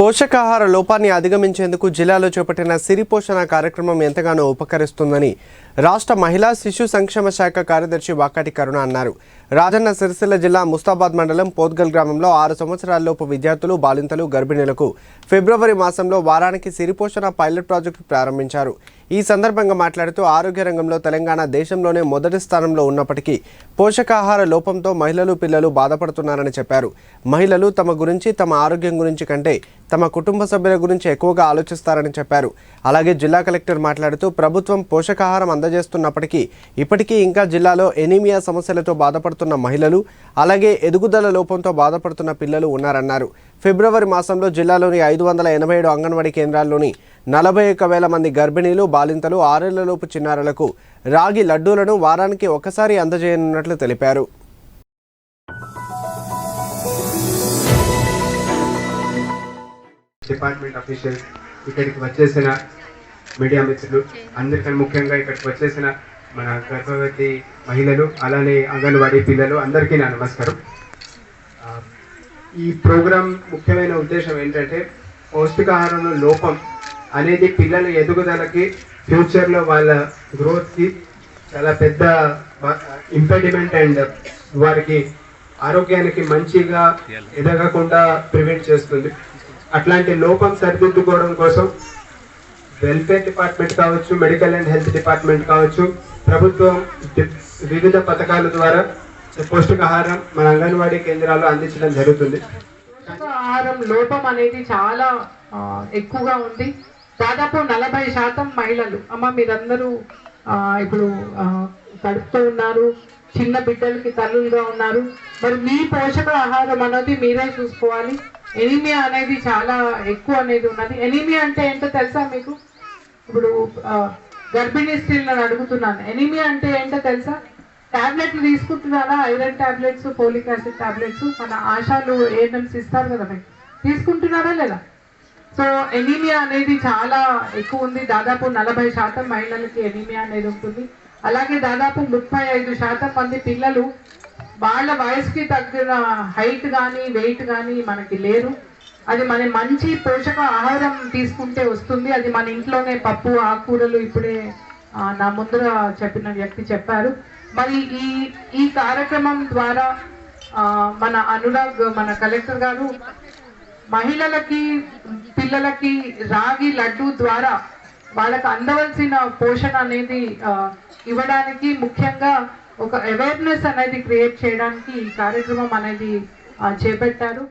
పోషకాహార లోపాన్ని అధిగమించేందుకు జిల్లాలో చేపట్టిన సిరి పోషణ కార్యక్రమం ఎంతగానో ఉపకరిస్తుందని రాష్ట్ర మహిళా శిశు సంక్షేమ శాఖ కార్యదర్శి వాకాటి కరుణ అన్నారు. రాజన్న సిరిసిల్ల జిల్లా ముస్తాబాద్ మండలం పోత్గల్ గ్రామంలో ఆరు సంవత్సరాలలోపు విద్యార్థులు బాలింతలు గర్భిణులకు ఫిబ్రవరి మాసంలో వారానికి సిరిపోషణ పైలట్ ప్రాజెక్టు ప్రారంభించారు. ఈ సందర్భంగా మాట్లాడుతూ ఆరోగ్య రంగంలో తెలంగాణ దేశంలోనే మొదటి స్థానంలో ఉన్నప్పటికీ పోషకాహార లోపంతో మహిళలు పిల్లలు బాధపడుతున్నారని చెప్పారు. మహిళలు తమ గురించి తమ ఆరోగ్యం గురించి కంటే తమ కుటుంబ సభ్యుల గురించి ఎక్కువగా ఆలోచిస్తారని చెప్పారు. అలాగే జిల్లా కలెక్టర్ మాట్లాడుతూ ప్రభుత్వం పోషకాహారం అందజేస్తున్నప్పటికీ ఇప్పటికీ ఇంకా జిల్లాలో ఎనీమియా సమస్యలతో బాధపడుతున్న మహిళలు అలాగే ఎదుగుదల లోపంతో బాధపడుతున్న పిల్లలు ఉన్నారన్నారు. ఫిబ్రవరి మాసంలో జిల్లాలోని ఐదు వందల ఎనభై ఏడు అంగన్వాడీ కేంద్రాల్లోని నలభై ఒక్క వేల మంది గర్భిణీలు బాలింతలు ఆరేళ్ళలోపు చిన్నారులకు రాగి లడ్డూలను వారానికి ఒకసారి అందజేయనున్నట్లు తెలిపారు. డిపార్ట్మెంట్ అఫీషియల్స్ ఇక్కడికి వచ్చేసిన మీడియా మిత్రులు అందరికన్నా ముఖ్యంగా ఇక్కడికి వచ్చేసిన మన గర్భవతి మహిళలు అలానే అంగన్వాడీ పిల్లలు అందరికీ నా నమస్కారం. ఈ ప్రోగ్రాం ముఖ్యమైన ఉద్దేశం ఏంటంటే పౌష్టికాహారంలో లోపం అనేది పిల్లల ఎదుగుదలకి ఫ్యూచర్లో వాళ్ళ గ్రోత్కి చాలా పెద్ద ఇంపెడిమెంట్ అండ్ వారికి ఆరోగ్యానికి మంచిగా ఎదగకుండా ప్రివెంట్ చేస్తుంది. అట్లాంటి లోపం సరిదిద్దుకోవడం కోసం వెల్ఫేర్ డిపార్ట్మెంట్ కావచ్చు మెడికల్ అండ్ హెల్త్ డిపార్ట్మెంట్ కావచ్చు ప్రభుత్వం వివిధ పథకాల ద్వారా పౌష్టికాహారం మన అంగన్వాడీ కేంద్రాల్లో అందించడం జరుగుతుంది. ఆహారం లోపం అనేది చాలా ఎక్కువగా ఉంది. దాదాపు నలభై శాతం మహిళలు. అమ్మ మీరందరూ ఇప్పుడు కడుపుతూ ఉన్నారు. చిన్న బిడ్డలకి తల్లులుగా ఉన్నారు. మరి మీ పోషక ఆహారం అనేది మీరే చూసుకోవాలి. ఎనిమియా అనేది చాలా ఎక్కువ అనేది ఉన్నది. ఎనిమియా అంటే ఏంటో తెలుసా మీకు? ఇప్పుడు గర్భిణీ స్త్రీలను అడుగుతున్నాను. ఎనిమియా అంటే ఏంటో తెలుసా? టాబ్లెట్లు తీసుకుంటున్నారా? Iron tablets folic acid tablets? మన ఆశాలు ఏఎన్ఎంస్ ఇస్తారు కదా మీకు. తీసుకుంటున్నారా లేదా? సో ఎనీమియా అనేది చాలా ఎక్కువ ఉంది. దాదాపు నలభై శాతం మహిళలకి ఎనీమియా అనేది ఉంటుంది. అలాగే దాదాపు ముప్పై ఐదు శాతం మంది పిల్లలు వాళ్ళ వయసుకి తగ్గిన హైట్ కానీ వెయిట్ కానీ మనకి లేరు. అది మన మంచి పోషక ఆహారం తీసుకుంటే వస్తుంది. అది మన ఇంట్లోనే పప్పు ఆకుకూరలు ఇప్పుడే నా ముందర చెప్పిన వ్యక్తి చెప్పారు. మరి ఈ ఈ కార్యక్రమం ద్వారా మన అనురాగ్ మన కలెక్టర్ గారు మహిళలకి పిల్లలకి రాగి లడ్డు ద్వారా వాళ్ళకు అందవలసిన పోషణ అనేది ఇవ్వడానికి ముఖ్యంగా ఒక అవేర్నెస్ అనేది క్రియేట్ చేయడానికి ఈ కార్యక్రమం అనేది చేపట్టారు.